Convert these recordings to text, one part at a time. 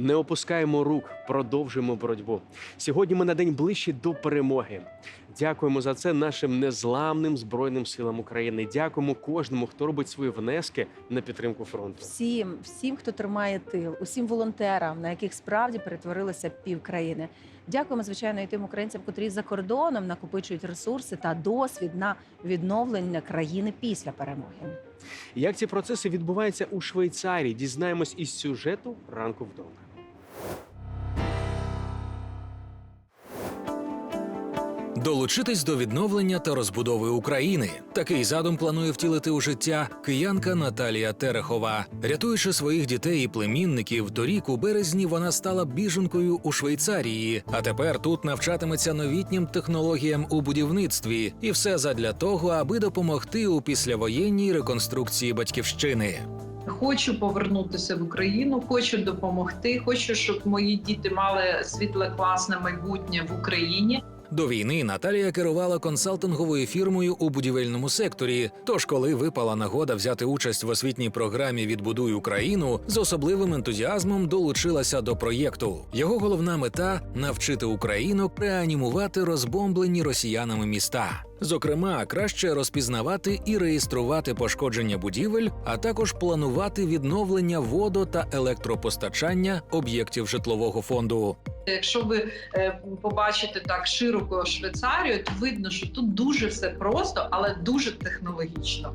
Не опускаємо рук, продовжуємо боротьбу. Сьогодні ми на день ближче до перемоги. Дякуємо за це нашим незламним збройним силам України. Дякуємо кожному, хто робить свої внески на підтримку фронту. всім, всім, хто тримає тил, усім волонтерам, на яких справді перетворилося півкраїни. Дякуємо, звичайно, і тим українцям, котрі за кордоном накопичують ресурси та досвід на відновлення країни після перемоги. Як ці процеси відбуваються у Швейцарії? Дізнаємось із сюжету ранку вдома. Долучитись до відновлення та розбудови України. Такий задум планує втілити у життя киянка Наталія Терехова. Рятуючи своїх дітей і племінників, торік у березні вона стала біженкою у Швейцарії, а тепер тут навчатиметься новітнім технологіям у будівництві, і все задля того, аби допомогти у післявоєнній реконструкції батьківщини. Хочу повернутися в Україну, хочу допомогти. Хочу, щоб мої діти мали світле класне майбутнє в Україні. До війни Наталія керувала консалтинговою фірмою у будівельному секторі. Тож, коли випала нагода взяти участь в освітній програмі Відбудуй Україну, з особливим ентузіазмом долучилася до проєкту. Його головна мета навчити Україну реанімувати розбомблені росіянами міста. Зокрема, краще розпізнавати і реєструвати пошкодження будівель, а також планувати відновлення водо та електропостачання об'єктів житлового фонду. Якщо ви е, побачите так широко Швейцарію, то видно, що тут дуже все просто, але дуже технологічно.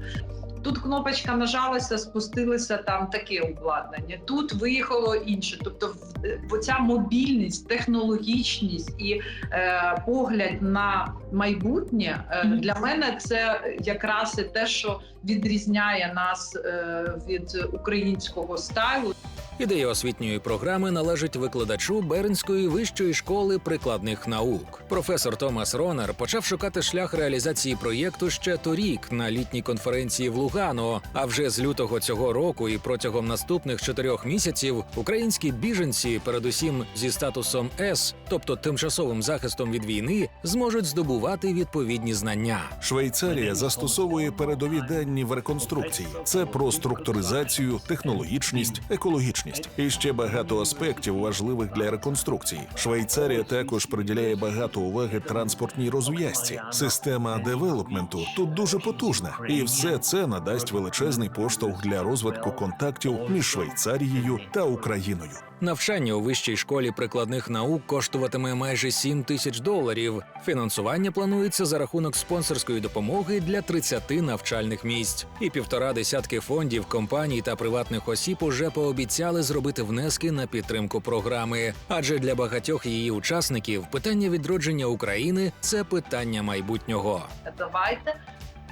Тут кнопочка нажалася, спустилися там таке обладнання. Тут виїхало інше. Тобто, в- оця мобільність, технологічність і е, погляд на майбутнє е, для мене це якраз і те, що відрізняє нас е, від українського стайлу. Ідея освітньої програми належить викладачу Бернської вищої школи прикладних наук. Професор Томас Ронер почав шукати шлях реалізації проєкту ще торік на літній конференції в Лугано. А вже з лютого цього року і протягом наступних чотирьох місяців українські біженці, передусім зі статусом С, тобто тимчасовим захистом від війни, зможуть здобувати відповідні знання. Швейцарія застосовує передові дані в реконструкції. Це про структуризацію, технологічність, екологічність і ще багато аспектів важливих для реконструкції. Швейцарія також приділяє багато уваги транспортній розв'язці. Система девелопменту тут дуже потужна, і все це надасть величезний поштовх для розвитку контактів між Швейцарією та Україною. Навчання у вищій школі прикладних наук коштуватиме майже 7 тисяч доларів. Фінансування планується за рахунок спонсорської допомоги для 30 навчальних місць. І півтора десятки фондів, компаній та приватних осіб уже пообіцяли зробити внески на підтримку програми. Адже для багатьох її учасників питання відродження України це питання майбутнього. Давайте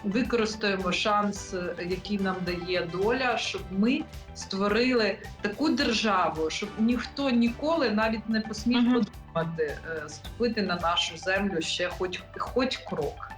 використаємо шанс, який нам дає доля, щоб ми створили таку державу, щоб ніхто ніколи навіть не посмів подумати е, ступити на нашу землю ще хоч хоч крок.